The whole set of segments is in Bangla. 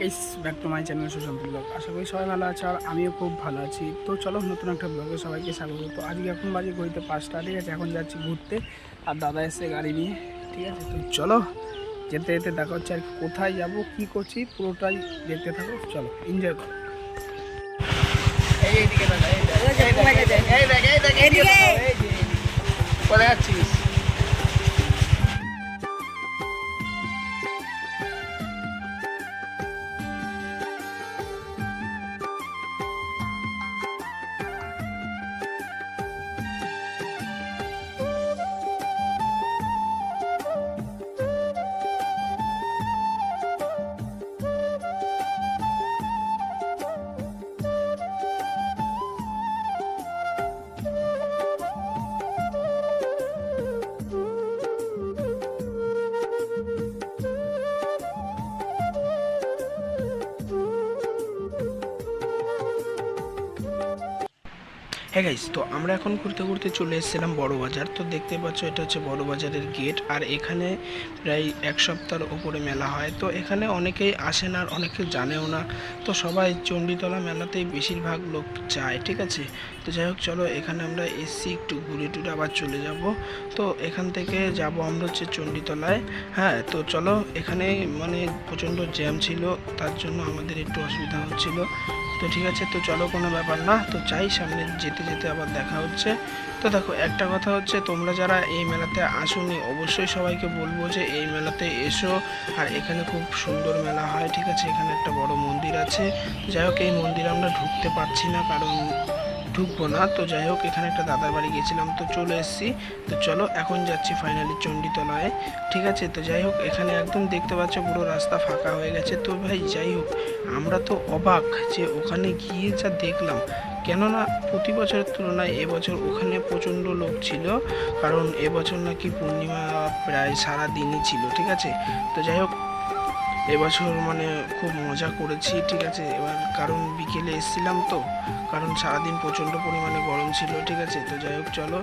Guys back to my channel Sushant vlog আশা করি সবাই ভালো আছে আর আমিও খুব ভালো আছি। তো চলো নতুন একটা ব্লগে সবাইকে স্বাগত। তো আজকে এখন বাজে ঘড়িতে পাঁচটা, ঠিক আছে? এখন যাচ্ছি ঘুরতে আর দাদা এসে গাড়ি নিয়ে, ঠিক আছে? তো চলো, যেতে যেতে দেখা হচ্ছে আর কোথায় যাব, কি করছি, পুরোটাই দেখতে থাকো। চলো এনজয় করো। এই এইদিকে হ্যাঁ গাইস তো আমরা এখন ঘুরতে ঘুরতে চলে এসেছিলাম বড় বাজার তো দেখতে পাচ্ছ, এটা হচ্ছে বড় বাজারের গেট আর এখানে প্রায় এক সপ্তাহের ওপরে মেলা হয়। তো এখানে অনেকেই আসে না আর অনেকে জানেও না। তো সবাই চণ্ডীতলা মেলাতেই বেশিরভাগ লোক যায়, ঠিক আছে? তো যাই হোক, চলো এখানে আমরা এসছি, একটু ঘুরে টুরে আবার চলে যাব। তো এখান থেকে যাব আমরা হচ্ছে চণ্ডীতলায়। হ্যাঁ তো চলো, এখানে মানে প্রচণ্ড জ্যাম ছিল, তার জন্য আমাদের একটু অসুবিধা হচ্ছিল। তো ঠিক আছে, তো চলো কোনো ব্যাপার না। তো চাই সামনে যেতে যেতে আবার দেখা হচ্ছে। তো দেখো, একটা কথা হচ্ছে, তোমরা যারা এই মেলাতে আসোনি, অবশ্যই সবাইকে বলব যে এই মেলাতে এসো। আর এখানে খুব সুন্দর মেলা হয়, ঠিক আছে? এখানে একটা বড় মন্দির আছে। যাই হোক, এই মন্দিরে আমরা ঢুকতে পারছি না, কারণ ঢুকবো না। তো যাই হোক, এখানে একটা দাদার বাড়ি গেছিলাম, তো চলে এসেছি। তো চলো, এখন যাচ্ছি ফাইনালি চণ্ডীতলায়, ঠিক আছে? তো যাই হোক, এখানে একদম দেখতে পাচ্ছ, পুরো রাস্তা ফাঁকা হয়ে গেছে। তো ভাই, যাই হোক, আমরা তো অবাক যে ওখানে গিয়ে যা দেখলাম কেননা প্রতি বছরের তুলনায় এবছর ওখানে প্রচণ্ড লোক ছিল, কারণ এবছর নাকি পূর্ণিমা প্রায় সারা দিনই ছিল, ঠিক আছে? তো যাই হোক এবছর মানে খুব মজা করেছি, ঠিক আছে? এবার কারণ বিকেলে এসেছিলাম তো, কারণ সারাদিন প্রচণ্ড পরিমাণে গরম ছিল, ঠিক আছে? তো যাই হোক, চলো।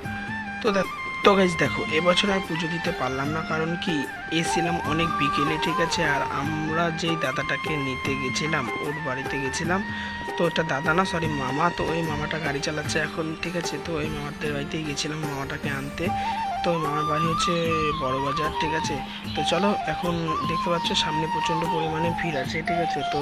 তো দেখ তো গাইজ দেখো, এবছর আর পুজো দিতে পারলাম না, কারণ কি, এসেছিলাম অনেক বিকেলে, ঠিক আছে? আর আমরা যেই দাদাটাকে নিতে গেছিলাম, ওর বাড়িতে গেছিলাম, তো ওটা দাদা না সরি মামা, তো ওই মামাটা গাড়ি চালাচ্ছে এখন, ঠিক আছে? তো ওই মামাদের বাড়িতেই গেছিলাম, মামাটাকে আনতে। তো মামার বাড়ি হচ্ছে বড় বাজার, ঠিক আছে? তো চলো, এখন দেখতে পাচ্ছ সামনে প্রচণ্ড পরিমাণে ভিড় আছে, ঠিক আছে? তো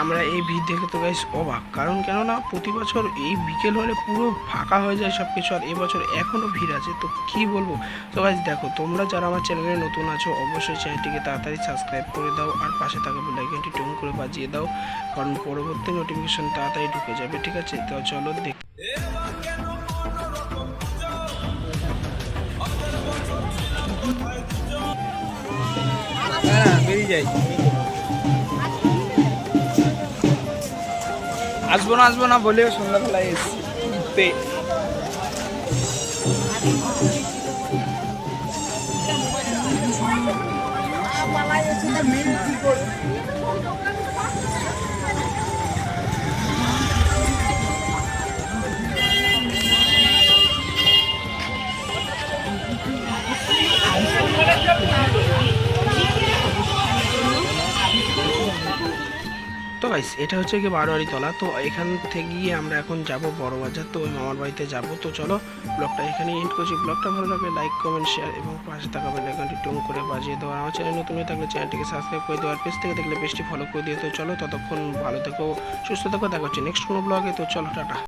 আমরা এই ভিড় দেখে তো গাইস অবাক। কারণ কেননা প্রতি বছর এই বিকেল হলে পুরো ফাঁকা হয়ে যায় সব কিছু আর এবছর এখনও ভিড় আছে, তো কি বলব? তো গাইস দেখো, তোমরা যারা আমার চ্যানেলে নতুন আছো, অবশ্যই চ্যানেলটিকে তাড়াতাড়ি সাবস্ক্রাইব করে দাও, আর পাশে থাকা বেলাইকনটি টুন করে বাজিয়ে দাও, কারণ পরবর্তী নোটিফিকেশন তাড়াতাড়ি ঢুকে যাবে, ঠিক আছে? তো চলো দেখ যাই। আসব না আসব না বলেও সন্ধ্যাবেলায় এসছি। ঘুরতে তো গাইস এটা হচ্ছে কি বারোয়ারি তলা। তো এখান থেকে গিয়ে আমরা এখন যাব বড় বাজার তো ওই মামার বাড়িতে যাব। তো চলো, ব্লগটা এখানে এন্ড করছি। ব্লগটা ভালো লাগলে লাইক কমেন্ট শেয়ার এবং পাশে থাকা বেলাইকনটি টুন করে বাজিয়ে দেওয়া আমার চ্যানেল নতুন হয়ে থাকলে চ্যানেলটিকে সাবস্ক্রাইব করে দেওয়ার পেজ থেকে দেখলে পেজটি ফলো করে দিয়ে তো চলো, ততক্ষণ ভালো থেকো, সুস্থ থেকো। দেখা হচ্ছে নেক্সট কোনো ব্লগে তো চলো, টাটা।